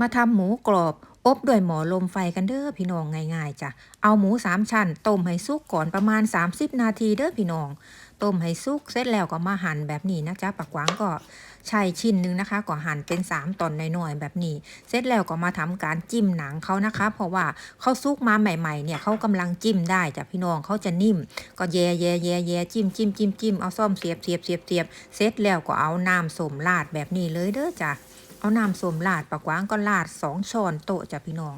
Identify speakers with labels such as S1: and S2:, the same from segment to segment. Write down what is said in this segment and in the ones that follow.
S1: มาทำหมูกรอบอบด้วยหมอลมไฟกันเด้อพี่น้องง่ายๆจ้ะ เอาหมูสามชั้นต้มให้สุกก่อนประมาณ 30 นาทีเด้อพี่น้อง ต้มให้สุกเสร็จแล้วก็มาหั่นแบบนี้นะจ๊ะปักหวางก็ใช่ชิ้นนึงนะคะ ก็หั่นเป็น 3 ตอนน้อยๆแบบนี้ เสร็จแล้วก็มาทำการจิ้มหนังเขานะคะ เพราะว่าเขาสุกมาใหม่ๆเนี่ยเขากำลังจิ้มได้จ้ะพี่น้องเขาจะนิ่ม ก็แย่แย่แย่แย่จิ้มจิ้มจิ้มจิ้มเอาซ่อมเสียบเสียบเสียบเสียบเสร็จแล้วก็เอาน้ำส้มราดแบบนี้เลยเด้อจ้ะ เอาน้ำส้มลาดปากกวางก็ลาดสองช้อนโต๊ะจ้ะพี่น้อง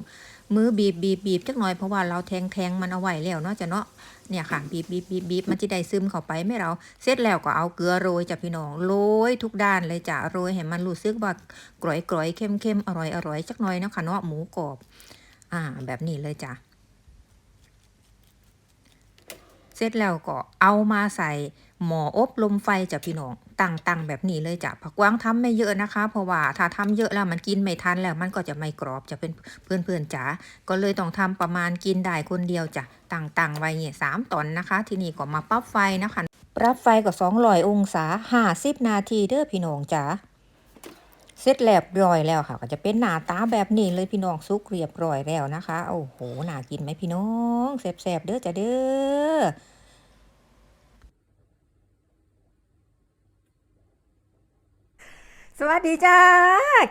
S1: มือบีบบีบบีบจักหน่อยเพราะว่าเราแทงแทงมันเอาไว้แล้วเนาะจ้ะเนาะเนี่ยค่ะบีบบีบบีบบีบมันจะได้ซึมเข้าไปไม่เราเสร็จแล้วก็เอาเกลือโรยจ้ะพี่น้องโรยทุกด้านเลยจ้ะโรยให้มันรู้สึกว่ากร่อยกร่อยเค็มเค็มอร่อยอร่อยจักหน่อยเนาะค่ะเนาะหมูกรอบ อ่า แบบนี้เลยจ้ะเสร็จแล้วก็เอามาใส่หมออบลมไฟจ้ะพี่น้อง ตั้งตั้งแบบนี้เลยจ้ะผักกวางทำไม่เยอะนะคะ เพราะว่าถ้าทำเยอะแล้วมันกินไม่ทันแล้วมันก็จะไม่กรอบจะเป็นเพื่อนๆจ๋าก็เลยต้องทำประมาณกินได้คนเดียวจ้ะตั้งตั้งไว้เนี่ยสามตอนนะคะ ที่นี่ก็มาปรับไฟนะคะปรับไฟก็สองร้อยองศาห้าสิบนาทีเด้อพี่น้องจ๋าเสร็จเรียบร้อยแล้วค่ะ ก็จะเป็นหน้าตาแบบนี้เลยพี่น้องซุกเรียบร้อยแล้วนะคะ โอ้โหน่ากินไหมพี่น้องแซ่บๆเด้อจ้ะเด้อ
S2: สวัสดีจ้า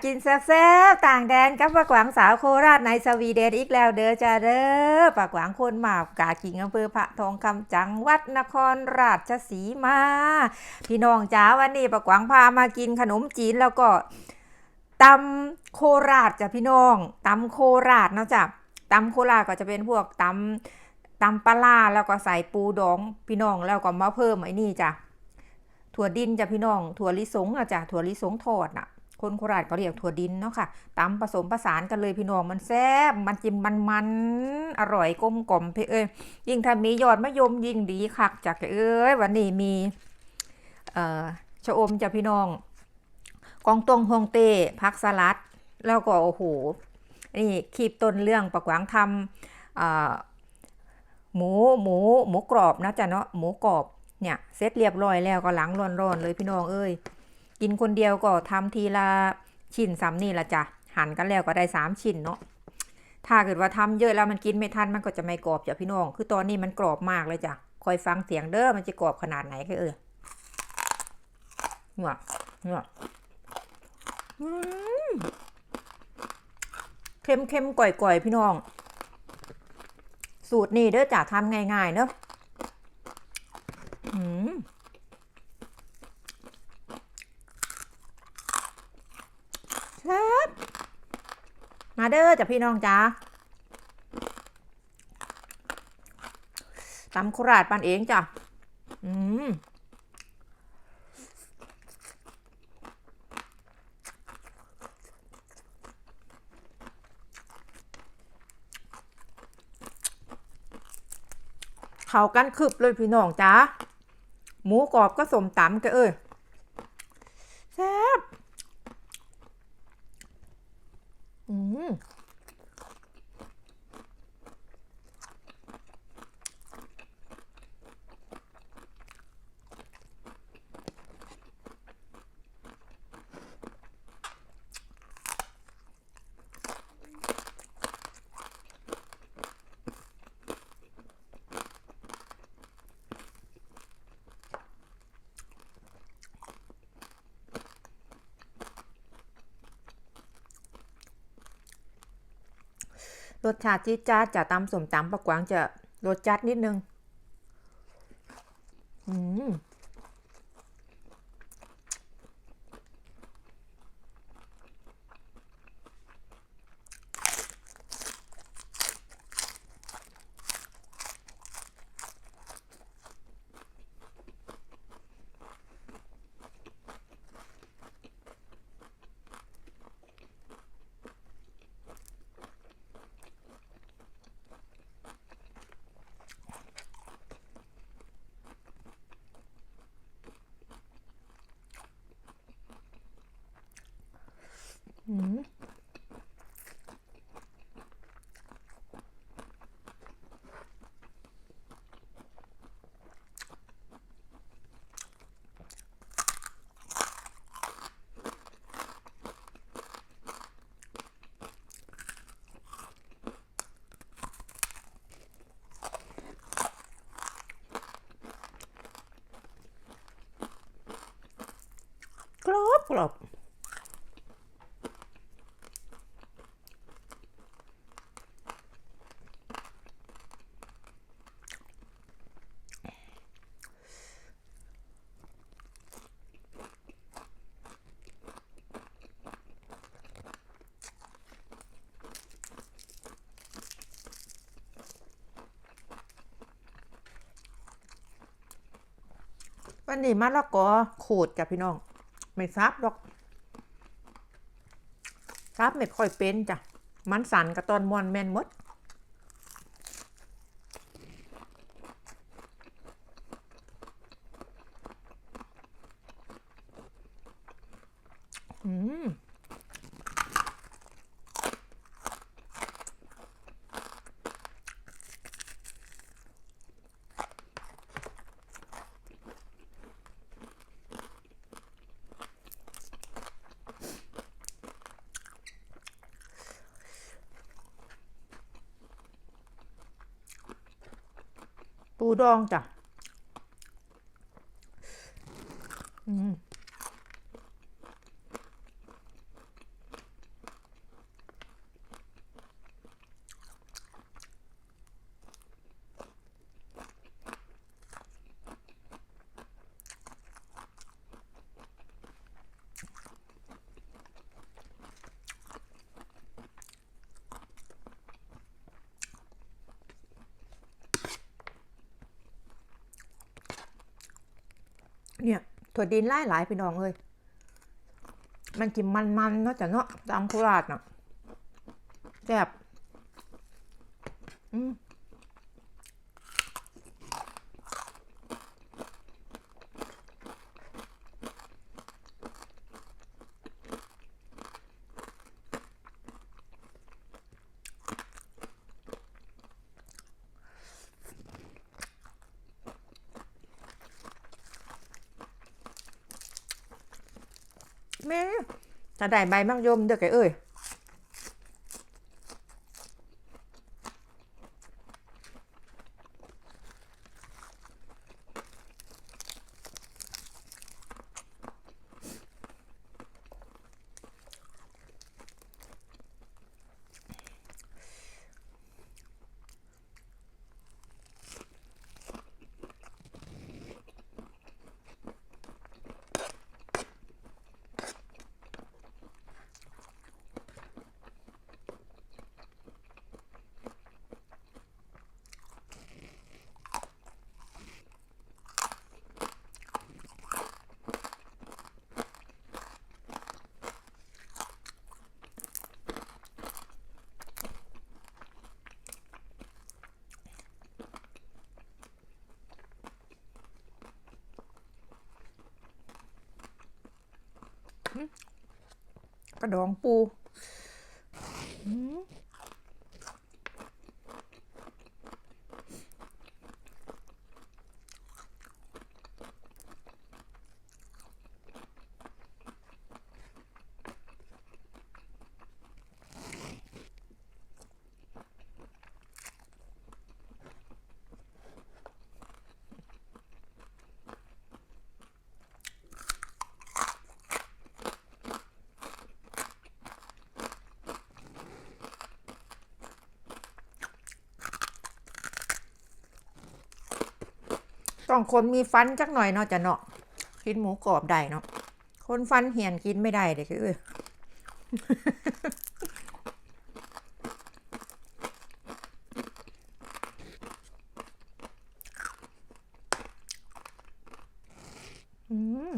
S2: กินแซ่บๆต่างแดนกับปากหวังสาวโคราชในสวีเดนอีกแล้วเด้อจ้าเด้อปากหวังคนหมาบกากิ่งอำเภอพระทองคำจังหวัดนครราชสีมา พี่น้องจ้าวันนี้ปากหวังพามากินขนมจีนแล้วก็ตำโคราชจ้ะพี่น้องตำโคราชเนาะจ้ะตำโคราชก็จะเป็นพวกตำตำปลาร้าแล้วก็ใส่ปูดองพี่น้องแล้วก็มาเพิ่มไอ้นี่จ้ะ ถั่วดินจ้ะพี่น้อง ถั่วลิสงอะจ้ะถั่วลิสงทอดน่ะ คนโคราชเขาเรียกถั่วดินเนาะค่ะตำผสมผสานกันเลยพี่น้องมันแซ่บมันจิ้มมันมันๆอร่อยกลมกล่อมพี่เอ้ยยิ่งถ้ามียอดมะยมยิ่งดีคักจากเอ้ยวันนี้มีเอ่อชะอมจ้ะพี่น้อง กองตงฮวงเต้ผักสลัด แล้วก็โอ้โหนี่คีบต้นเรื่องประกวางทำเอ่อหมูหมูหมูกรอบนะจ๊ะเนาะหมูกรอบ เนี่ยเสร็จเรียบร้อยแล้วก็หลังร้อนๆเลยพี่น้องเอ้ยกินคนเดียวก็ทำทีละชิ้นซ้ำนี่ละจ้ะหั่นกันแล้วก็ได้สามชิ้นเนาะถ้าเกิดว่าทำเยอะแล้วมันกินไม่ทันมันก็จะไม่กรอบจ้ะพี่น้อง คือตอนนี้มันกรอบมากเลยจ้ะคอยฟังเสียงเด้อมันจะกรอบขนาดไหนก็เออเนี่ยเนี่ยเค็มเค็มๆก่อยๆพี่น้อง สูตรนี้เด้อจ้ะทำง่ายๆเนอะ อืมแซ่บ มาเด้อจ้ะพี่น้องจ้าตำโคราชปานเองจ้ะ อืมเข้ากันคืบเลยพี่น้องจ้าหมูกรอบก็สมตำก็เอ้ยแซ่บ อื รสชาติจี๊ดจ๊าดจะตำสมตำปะกวางจะรสจัดนิดนึง รอบวันนี้มะละกอขูดจ้ะพี่น้อง ไม่ซับหรอกซับไม่ค่อยเป็นจ้ะ มันสั่นกับตอนมอนแมนมดอืม ปูดองจ้ะ อืม เนี่ย ถั่วดินไล่หลายพี่น้องเลยมันกินมันๆเนาะจ้ะเนาะตามโคราชเนาะแซ่บอืม แม่ถ้าได้ใบมักยมเด้อไกเอ้ย กระดองปู ต้องคนมีฟันจักหน่อยเนาะจะเนาะกินหมูกรอบได้เนาะคนฟันเหี่ยนกินไม่ได้เด็กเอ้ย อืม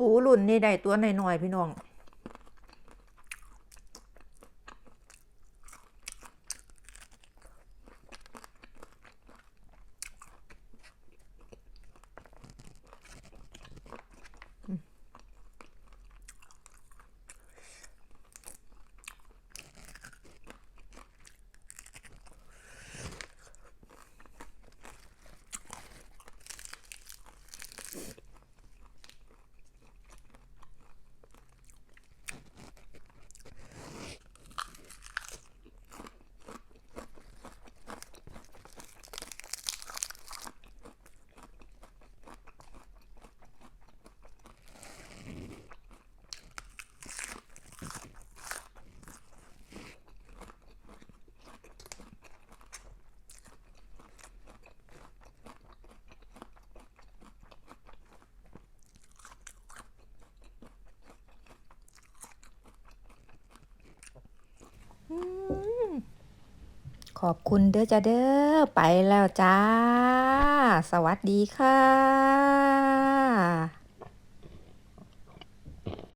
S2: ปูรุ่นนี่ได้ตัวหน่อยๆพี่น้อง
S1: ขอบคุณเด้อจ้าเด้อไปแล้วจ้า สวัสดีค่ะ